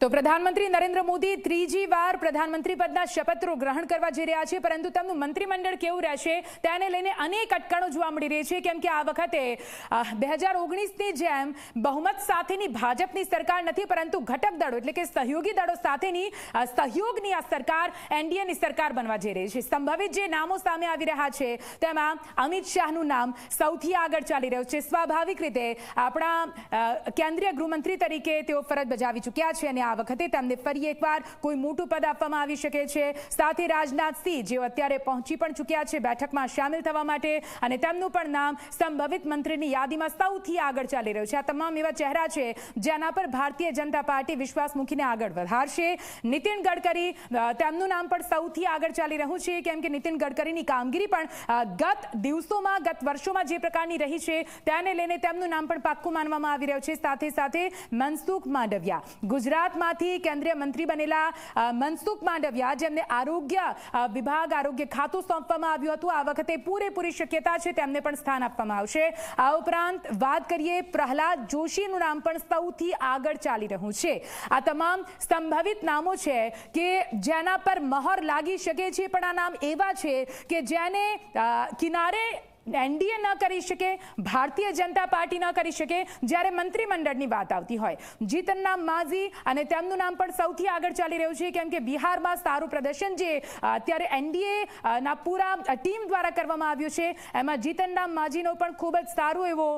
તો પ્રધાનમંત્રી નરેન્દ્ર મોદી ત્રીજી વાર પ્રધાનમંત્રી પદના શપથો ગ્રહણ કરવા જઈ રહ્યા છે, પરંતુ તેમનું મંત્રીમંડળ કેવું રહેશે તેને લઈને અનેક અટકણો જોવા મળી રહી છે, કેમ કે આ વખતે બે હજાર ઓગણીસની જેમ બહુમત સાથેની ભાજપની સરકાર નથી, પરંતુ ઘટક દળો એટલે કે સહયોગી દળો સાથેની સહયોગની આ સરકાર એનડીએની સરકાર બનવા જઈ રહી છે. સંભવિત જે નામો સામે આવી રહ્યા છે, તેમાં અમિત શાહનું નામ સૌથી આગળ ચાલી રહ્યું છે. સ્વાભાવિક રીતે આપણા કેન્દ્રીય ગૃહમંત્રી તરીકે તેઓ ફરજ બજાવી ચૂક્યા છે અને આ વખતે તેમને ફરી એકવાર કોઈ મોટું પદ આપવામાં આવી શકે છે. સાથે રાજનાથસિંહ જેઓ અત્યારે પહોંચી પણ ચૂક્યા છે બેઠકમાં સામેલ થવા માટે અને તેમનું પણ નામ સંભવિત મંત્રીની યાદીમાં સૌથી આગળ ચાલી રહ્યું છે. આ તમામ એવા ચહેરા છે જેના પર ભારતીય જનતા પાર્ટી વિશ્વાસ મૂકીને આગળ વધારશે. નીતિન ગડકરી તેમનું નામ પણ સૌથી આગળ ચાલી રહ્યું છે. કેમ કે નીતિન ગડકરીની કામગીરી પણ ગત દિવસોમાં, ગત વર્ષોમાં જે પ્રકારની રહી છે, તેને લઈને તેમનું નામ પણ પાક્કું માનવામાં આવી રહ્યું છે. સાથે સાથે મનસુખ માંડવિયા ગુજરાતમાંથી કેન્દ્રીય મંત્રી બનેલા મનસુખ માંડવિયા, જેમને આરોગ્ય વિભાગ, આરોગ્ય ખાતું સોંપવામાં આવ્યું હતું. આ વખતે પૂરેપૂરી શક્યતા છે તેમને પણ સ્થાન આપવામાં આવશે. આ ઉપરાંત વાત કરીએ પ્રહલાદ જોશીનું નામ પણ સૌથી આગળ ચાલી રહ્યું છે. આ તમામ સંભવિત નામો છે કે જેના પર મહોર લાગી શકે છે, પણ આ નામ એવા છે કે જેને કિનારે એનડીએ ન કરી શકે, ભારતીય જનતા પાર્ટી ન કરી શકે, જ્યારે મંત્રીમંડળની વાત આવતી હોય. જીતન નામ માઝી અને તેમનું નામ પણ સૌથી આગળ ચાલી રહ્યું છે, કેમ કે બિહારમાં સારું પ્રદર્શન જે અત્યારે એનડીએ ના પૂરા ટીમ દ્વારા કરવામાં આવ્યું છે. એમાં જીતન નામ માઝીનો પણ ખૂબ જ સારો એવો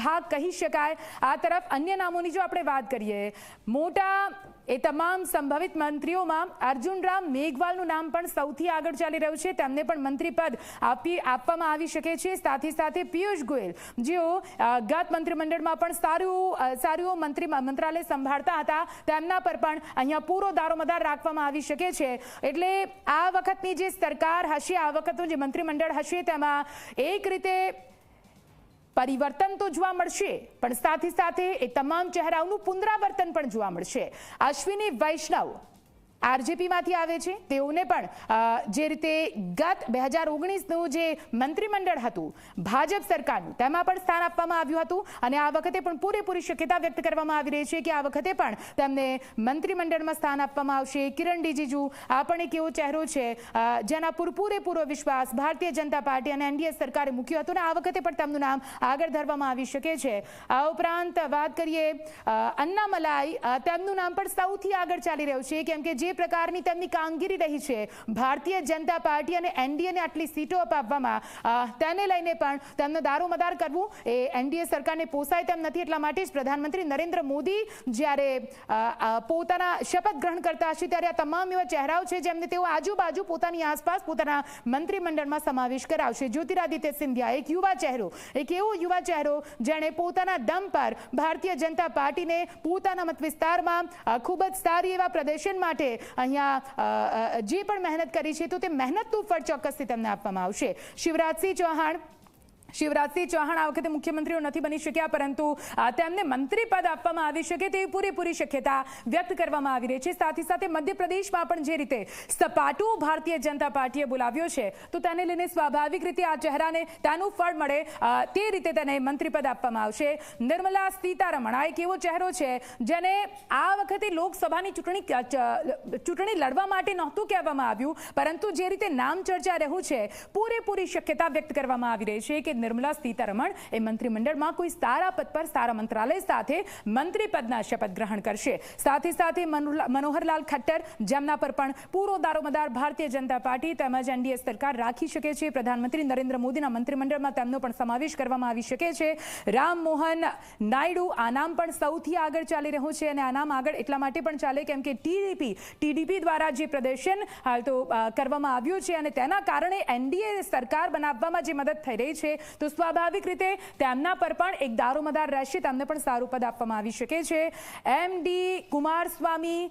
ભાગ કહી શકાય. આ તરફ અન્ય નામોની જો આપણે વાત કરીએ, મોટા એ તમામ સંભવિત મંત્રીઓમાં અર્જુન રામ મેઘવાલનું નામ પણ સૌથી આગળ ચાલી રહ્યું છે. તેમને પણ મંત્રી પદ આપી, આપવામાં આવી શકે છે. સાથે સાથે પિયુષ ગોયલ, જેઓ ગત મંત્રીમંડળમાં પણ સારું સારું મંત્રી, મંત્રાલય સંભાળતા હતા, તેમના પર પણ અહીંયા પૂરો દારોમદાર રાખવામાં આવી શકે છે. એટલે આ વખતની જે સરકાર હશે, આ વખતનું જે મંત્રીમંડળ હશે, તેમાં એક રીતે પરિવર્તન તો જોવા મળશે, પણ સાથે સાથે એ તમામ ચહેરાઓનું પુનરાવર્તન પણ જોવા મળશે. અશ્વિની વૈષ્ણવ આરજેપીમાંથી આવે છે. તેઓને પણ જે રીતે ગત બે હજાર ઓગણીસનું જે મંત્રીમંડળ હતું, ભાજપ સરકારનું, તેમાં પણ સ્થાન આપવામાં આવ્યું હતું. અને આ વખતે પણ પૂરેપૂરી શક્યતા વ્યક્ત કરવામાં આવી રહી છે કે આ વખતે પણ તેમને મંત્રીમંડળમાં સ્થાન આપવામાં આવશે. કિરણ રિજિજુ, આ પણ એક એવો ચહેરો છે જેના પર પૂરેપૂરો વિશ્વાસ ભારતીય જનતા પાર્ટી અને એનડીએ સરકારે મૂક્યો હતો. અને આ વખતે પણ તેમનું નામ આગળ ધરવામાં આવી શકે છે. આ ઉપરાંત વાત કરીએ અન્નામલાઈ તેમનું નામ પણ સૌથી આગળ ચાલી રહ્યું છે, કેમ કે જે પ્રકારની તેમની કામગીરી રહી છે. ભારતીય જનતા પાર્ટી અને એનડીએને આટલી સીટો અપાવવામાં તેને લઈને પણ તેમનો દારૂમદાર કરવું એ એનડીએ સરકારને પોસાય તેમ નથી. એટલા માટે જ પ્રધાનમંત્રી નરેન્દ્ર મોદી જ્યારે પોતાના શપથ ગ્રહણ કરતા હશે ત્યારે આ તમામ એવા ચહેરાઓ છે જેમને તેઓ આજુબાજુ પોતાની આસપાસ પોતાના મંત્રીમંડળમાં સમાવેશ કરાવશે. જ્યોતિરાદિત્ય સિંધિયા, એક યુવા ચહેરો, એક એવો યુવા ચહેરો જેણે પોતાના દમ પર ભારતીય જનતા પાર્ટીને પોતાના મત વિસ્તારમાં ખૂબ જ સારી એવા પ્રદર્શન માટે અહીંયા જે પણ મહેનત કરી છે, તો તે મહેનતનું ફળ ચોક્કસથી તમને આપવામાં આવશે. શિવરાજસિંહ ચૌહાણ શિવરાજસિંહ ચૌહાણ આ વખતે મુખ્યમંત્રીઓ નથી બની શક્યા, પરંતુ તેમને મંત્રી પદ આપવામાં આવી શકે તેવી પૂરેપૂરી શક્યતા વ્યક્ત કરવામાં આવી રહી છે. સાથે સાથે મધ્યપ્રદેશમાં પણ જે રીતે સપાટું ભારતીય જનતા પાર્ટીએ બોલાવ્યો છે, તો તેને લઈને સ્વાભાવિક રીતે આ ચહેરાને તેનું ફળ મળે તે રીતે તેને મંત્રી પદ આપવામાં આવશે. નિર્મલા સીતારમણ, આ એક એવો ચહેરો છે, જેને આ વખતે લોકસભાની ચૂંટણી ચૂંટણી લડવા માટે નહોતું કહેવામાં આવ્યું, પરંતુ જે રીતે નામ ચર્ચા રહ્યું છે, પૂરેપૂરી શક્યતા વ્યક્ત કરવામાં આવી રહી છે કે નિર્મલા સીતારમણ એ મંત્રીમંડળમાં કોઈ સારા પદ પર, સારા મંત્રાલય સાથે મંત્રી પદના શપથ ગ્રહણ કરશે. સાથે સાથે મનોહરલા- મનોહરલાલ ખટ્ટર જેમના પર પણ પૂરો દારોમદાર ભારતીય જનતા પાર્ટી તેમજ એનડીએ સરકાર રાખી શકે છે. પ્રધાનમંત્રી નરેન્દ્ર મોદીના મંત્રીમંડળમાં તેમનો પણ સમાવેશ કરવામાં આવી શકે છે. રામ મોહન નાયડુ આ નામ પણ સૌથી આગળ ચાલી રહ્યું છે અને આ નામ આગળ એટલા માટે પણ ચાલે કેમ કે ટીડીપી ટીડીપી દ્વારા જે પ્રદર્શન હાલ તો કરવામાં આવ્યું છે અને તેના કારણે એનડીએ સરકાર બનાવવામાં જે મદદ થઈ રહી છે તો સ્વાભાવિક રીતે તેમના પર પણ એક દારોમદાર રહેશે. તેમને પણ સારું પદ આપવામાં આવી શકે છે. એમ ડી કુમારસ્વામી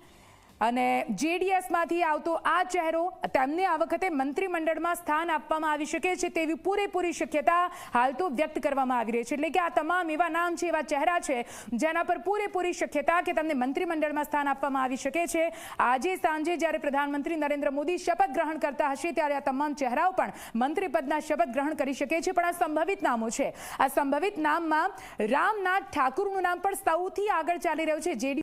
અને જેડીએસમાંથી આવતો આ ચહેરો તેમને આ વખતે મંત્રીમંડળમાં સ્થાન આપવામાં આવી શકે છે તેવી પૂરેપૂરી શક્યતા હાલ તો વ્યક્ત કરવામાં આવી રહી છે. એટલે કે આ તમામ એવા નામ છે, એવા ચહેરા છે, જેના પર પૂરેપૂરી શક્યતા કે તમને મંત્રીમંડળમાં સ્થાન આપવામાં આવી શકે છે. આજે સાંજે જ્યારે પ્રધાનમંત્રી નરેન્દ્ર મોદી શપથ ગ્રહણ કરતા હશે ત્યારે આ તમામ ચહેરાઓ પણ મંત્રીપદના શપથ ગ્રહણ કરી શકે છે. પણ આ સંભવિત નામો છે. આ સંભવિત નામમાં રામનાથ ઠાકુરનું નામ પણ સૌથી આગળ ચાલી રહ્યું છે. જેડી